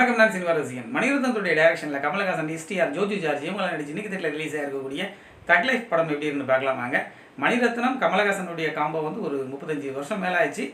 வணக்கம் நான் சினிமா ரசிகன் மணிரத்னத்துடைய டைரக்ஷனில் கமலஹாசன் எஸ்டிஆர் ஜோஜி ஜார்ஜ் இவங்களாம் நடிச்சு இன்னைக்கு தேட்டில் ரிலீஸ் ஆகிருக்கக்கூடிய தக் லைஃப் படம் எப்படி இருந்து பார்க்கலாமாங்க. மணிரத்னம் கமலஹாசனுடைய காம்போ வந்து ஒரு முப்பத்தஞ்சு வருஷம் மேலே ஆயிடுச்சு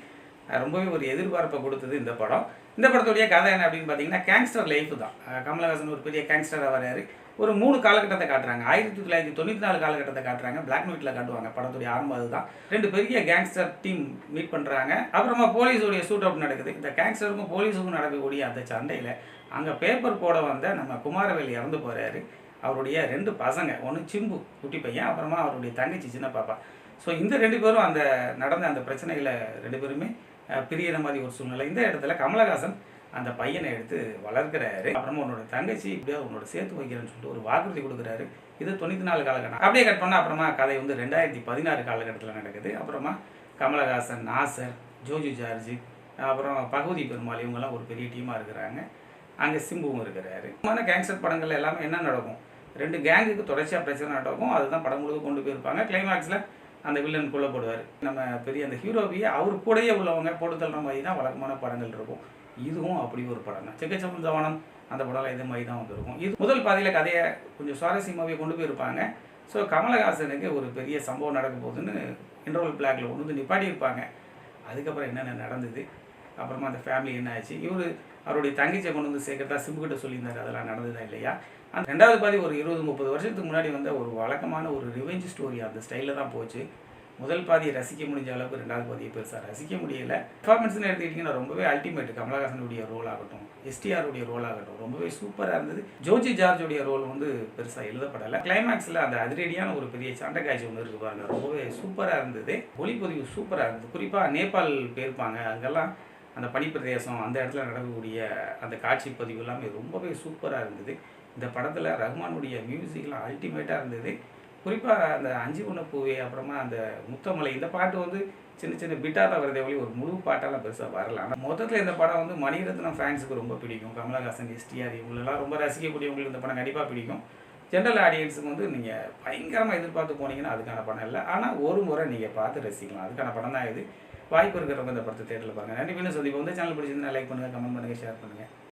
ரொம்பவே ஒரு எதிர்பார்ப்பை கொடுத்தது இந்த படம். இந்த படத்துடைய கதை என்ன அப்படின்னு பார்த்தீங்கன்னா கேங்ஸ்டர் லைஃப் தான். கமலஹாசன் ஒரு பெரிய கேங்ஸ்டராக வராரு ஒரு மூணு காலகட்டத்தை காட்டுறாங்க. ஆயிரத்தி தொள்ளாயிரத்தி தொண்ணூற்றி நாலு காலகட்டத்தை காட்டுறாங்க. பிளாக் அண்ட் ஒயிட்டில் காட்டுவாங்க. படத்துடைய ஆரம்பம் அதுதான். ரெண்டு பெரிய கேங்ஸ்டர் டீம் மீட் பண்ணுறாங்க அப்புறமா போலீஸுடைய ஷூட் அவுட் நடக்குது. இந்த கேங்ஸ்டருக்கும் போலீஸுக்கும் நடக்கக்கூடிய அந்த சண்டையில் அங்கே பேப்பர் போட வந்த நம்ம குமாரவேல் இறந்து போகிறாரு அவருடைய ரெண்டு பசங்க ஒன்று சிம்பு குட்டி பையன் அப்புறமா அவருடைய தங்கச்சி சின்ன பாப்பா. ஸோ இந்த ரெண்டு பேரும் அந்த நடந்த அந்த பிரச்சனைகளை ரெண்டு பேருமே பிரியிற மாதிரி ஒரு சூழ்நிலை. இந்த இடத்துல கமலஹாசன் அந்த பையனை எடுத்து வளர்க்குறாரு. அப்புறமா உன்னோட தங்கச்சி இப்படியா உன்னோட சேர்த்து வைக்கிறேன்னு சொல்லிட்டு ஒரு வாக்குறுதி கொடுக்குறாரு. இது தொண்ணூற்றி நாலு காலகட்டம். அப்படியே கட் பண்ணால் அப்புறமா கதை வந்து ரெண்டாயிரத்தி பதினாறு காலகட்டத்தில் நடக்குது. அப்புறமா கமலஹாசன் நாசர் ஜோஜு ஜார்ஜ் அப்புறம் பகவதி பெருமாள் இவங்கெல்லாம் ஒரு பெரிய டீமாக இருக்கிறாங்க. அங்கே சிம்புவும் இருக்கிறாரு. மான கேங்ஸ்டர் படங்கள் எல்லாமே என்ன நடக்கும்? ரெண்டு கேங்குக்கு தொடர்ச்சியாக பிரச்சனை நடக்கும். அதுதான் படம் முழுக்க கொண்டு போயிருப்பாங்க. கிளைமேக்ஸில் அந்த வில்லன் கொல்லப்படுவார் நம்ம பெரிய அந்த ஹீரோவையே அவர் கூடயே உள்ளவங்க போட்டு தள்ளுற மாதிரி தான் வழக்கமான படங்கள் இருக்கும். இதுவும் அப்படி ஒரு படம் தான். செக்கச்சவனம் அந்த படம்லாம் இதே மாதிரி தான் வந்திருக்கும். இது முதல் பாதையில் கதையை கொஞ்சம் சுவாரஸ்யமாகவே கொண்டு போயிருப்பாங்க. ஸோ கமலஹாசனுக்கு ஒரு பெரிய சம்பவம் நடக்க போகுதுன்னு இன்டர்வல் பிளாக்ல கொண்டு வந்து நிப்பாட்டியிருப்பாங்க. அதுக்கப்புறம் என்னென்ன நடந்தது? அப்புறமா அந்த ஃபேமிலி என்ன ஆச்சு இவர் அவருடைய தங்கச்சியை கொண்டு வந்து சேர்க்கறதா சிம்புக்கிட்ட சொல்லியிருந்தார். அதெல்லாம் நடந்ததா இல்லையா? அந்த ரெண்டாவது பாதி ஒரு இருபது முப்பது வருஷத்துக்கு முன்னாடி வந்த ஒரு வழக்கமான ஒரு ரிவெஞ்ச் ஸ்டோரி அந்த ஸ்டைலில் தான் போச்சு. முதல் பாதியை ரசிக்க முடிஞ்ச அளவுக்கு ரெண்டாவது பாதியை பெருசாக ரசிக்க முடியலை. பர்ஃபார்மன்ஸ்னு எடுத்துக்கிட்டிங்கன்னா ரொம்பவே அல்டிமேட் கமலஹாசனுடைய ரோல் ஆகட்டும் எஸ்டிஆருடைய ரோல் ஆகட்டும் ரொம்பவே சூப்பராக இருந்தது. ஜோஜி ஜார்ஜுடைய ரோல் வந்து பெருசாக எழுதப்படலை. கிளைமேக்ஸில் அந்த அதிரடியான ஒரு பெரிய சண்டை காட்சி ஒன்று இருக்கு பாருங்க. ரொம்பவே சூப்பராக இருந்தது. ஒளிப்பதிவு சூப்பராக இருந்தது. குறிப்பாக நேபாள் போயிருப்பாங்க அங்கெல்லாம் அந்த பனிப்பிரதேசம் அந்த இடத்துல நடக்கக்கூடிய அந்த காட்சி பதிவு எல்லாமே ரொம்பவே சூப்பராக இருந்தது. இந்த படத்தில் ரஹ்மானுடைய மியூசிக்லாம் அல்டிமேட்டாக இருந்தது. குறிப்பாக அந்த அஞ்சு உண்ண பூவே அப்புறமா அந்த முத்தமலை இந்த பாட்டு வந்து சின்ன சின்ன பிட்டாக தான் வருதே ஒளி ஒரு முழு பாட்டெல்லாம் பெருசாக வரல. ஆனால் மொத்தத்தில் இந்த படம் வந்து மணிரத்னம் ஃபேன்ஸுக்கு ரொம்ப பிடிக்கும். கமலஹாசன் எஸ்டிஆர் இவங்களெல்லாம் ரொம்ப ரசிக்கக்கூடியவங்களுக்கு இந்த படம் கண்டிப்பாக பிடிக்கும். ஜென்ரல் ஆடியன்ஸுக்கு வந்து நீங்கள் பயங்கரமாக எதிர்பார்த்து போனீங்கன்னா அதுக்கான படம் இல்லை. ஆனால் ஒரு முறை நீங்கள் பார்த்து ரசிக்கலாம். அதுக்கான படம் தான் இது. வாய்ப்பு இருக்கிறவங்க இந்த படத்தை தேட்டரில் பாருங்கள் நன்றி மீண்டும் சந்திப்போம். வந்து சேனல் பிடிச்சிருந்தா லைக் பண்ணுங்கள் கமெண்ட் பண்ணுங்கள் ஷேர் பண்ணுங்கள்